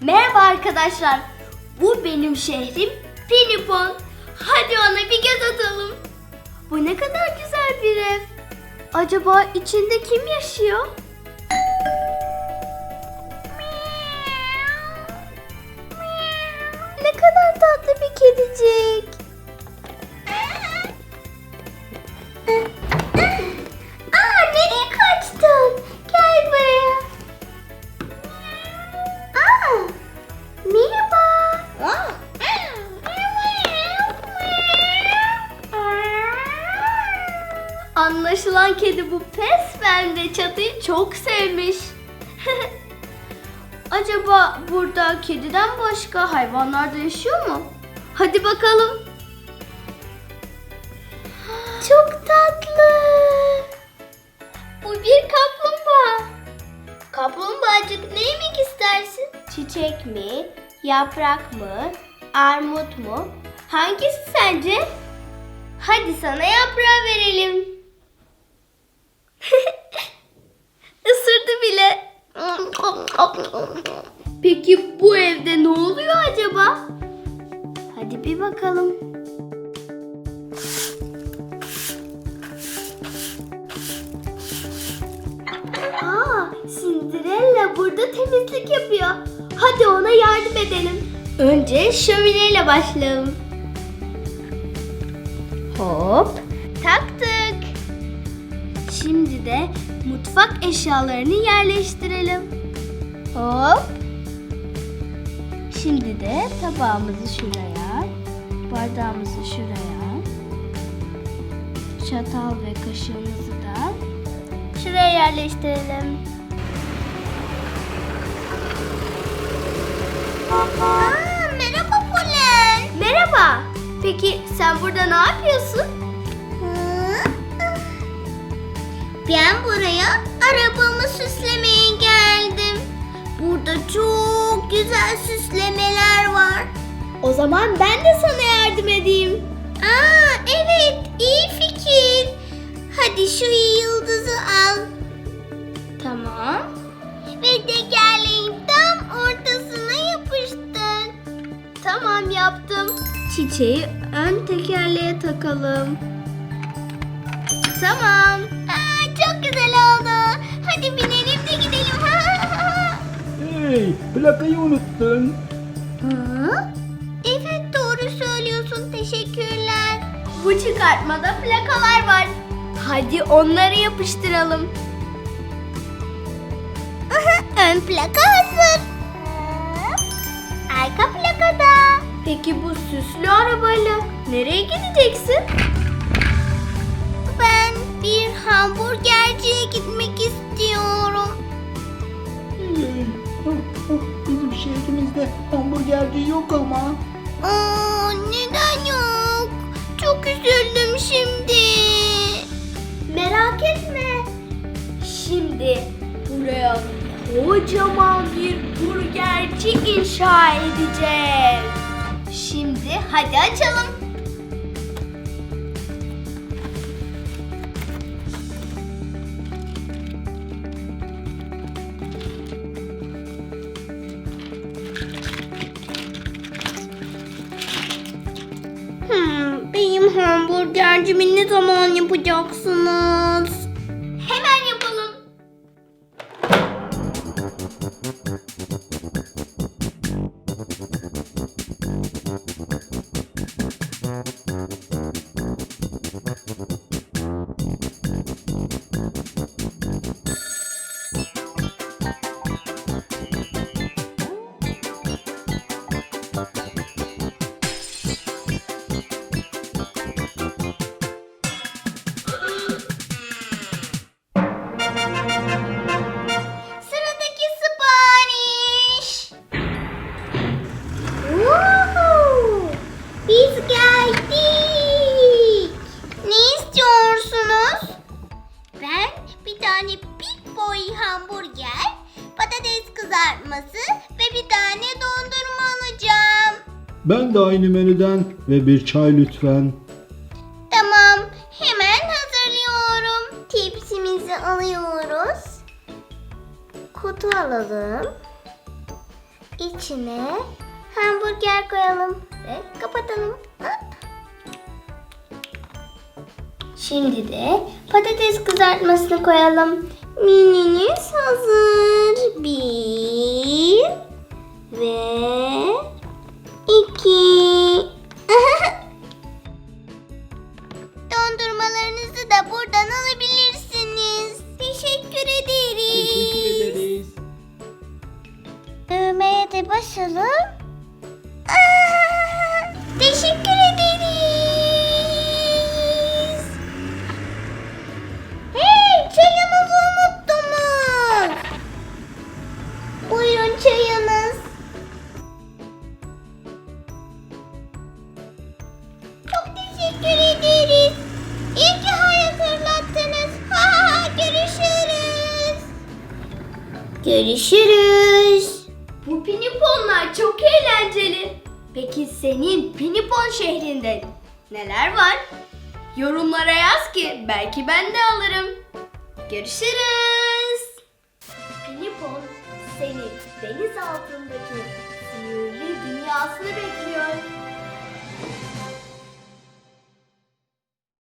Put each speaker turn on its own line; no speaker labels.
Merhaba arkadaşlar. Bu benim şehrim Pinipon. Hadi ona bir göz atalım. Bu ne kadar güzel bir ev. Acaba içinde kim yaşıyor? Anlaşılan kedi bu pes bende çatıyı çok sevmiş. Acaba burada kediden başka hayvanlar da yaşıyor mu? Hadi bakalım. Çok tatlı. Bu bir kaplumbağa. Kaplumbağacık ne yemek istersin? Çiçek mi? Yaprak mı? Armut mu? Hangisi sence? Hadi sana yaprağı verelim. Bile. Peki bu evde ne oluyor acaba? Hadi bir bakalım. Aa, Cinderella burada temizlik yapıyor. Hadi ona yardım edelim. Önce şömineyle başlayalım. Hop, taktık. Şimdi de mutfak eşyalarını yerleştirelim. Hop. Şimdi de tabağımızı şuraya, bardağımızı şuraya, çatal ve kaşığımızı da şuraya yerleştirelim. Aa, merhaba Polen. Merhaba. Peki sen burada ne yapıyorsun? Ben buraya arabamı süslemeye geldim. Burada çok güzel süslemeler var. O zaman ben de sana yardım edeyim. Aa evet iyi fikir. Hadi şu yıldızı al. Tamam. Ve tekerleğin tam ortasına yapıştır. Tamam yaptım. Çiçeği ön tekerleğe takalım. Tamam.
Plakayı unuttun.
Hı? Evet doğru söylüyorsun. Teşekkürler. Bu çıkartmada plakalar var. Hadi onları yapıştıralım. Ön plaka hazır. Arka plakada. Peki bu süslü arabayla nereye gideceksin?
Yok ama.
Aa, neden yok? Çok üzüldüm şimdi. Merak etme. Şimdi buraya kocaman bir burgerci inşa edeceğiz. Şimdi hadi açalım. Hamburgercimi ne zaman yapacaksınız? Kızartması ve bir tane dondurma alacağım.
Ben de aynı menüden ve bir çay lütfen.
Tamam, hemen hazırlıyorum. Tepsimizi alıyoruz. Kutu alalım. içine hamburger koyalım ve kapatalım. Şimdi de patates kızartmasını koyalım. Menünüz hazır. Bir ve iki. Dondurmalarınızı da buradan alabilirsiniz. Teşekkür ederiz. Dövmeye de basalım. Görüşürüz. Bu piniponlar çok eğlenceli. Peki senin pinipon şehrinde neler var? Yorumlara yaz ki belki ben de alırım. Görüşürüz. Pinipon seni deniz altındaki sihirli dünyasını bekliyor.